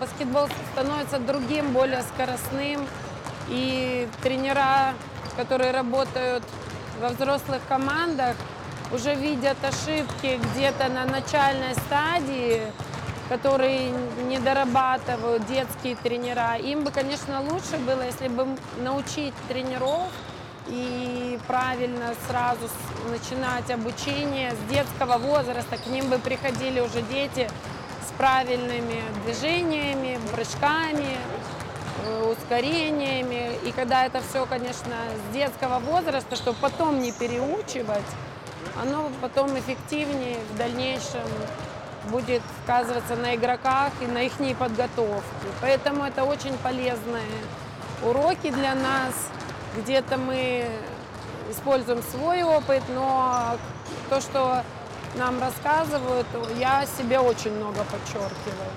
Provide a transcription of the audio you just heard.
баскетбол становится другим, более скоростным. И тренера, которые работают во взрослых командах, уже видят ошибки где-то на начальной стадии, которые не дорабатывают детские тренера. Им бы, конечно, лучше было, если бы научить тренеров и правильно сразу начинать обучение с детского возраста. К ним бы приходили уже дети с правильными движениями, прыжками, э, ускорениями. И когда это все, конечно, с детского возраста, чтобы потом не переучивать, оно потом эффективнее в дальнейшем будет сказываться на игроках и на их подготовке. Поэтому это очень полезные уроки для нас. Где-то мы используем свой опыт, но то, что нам рассказывают, я себе очень много подчеркиваю.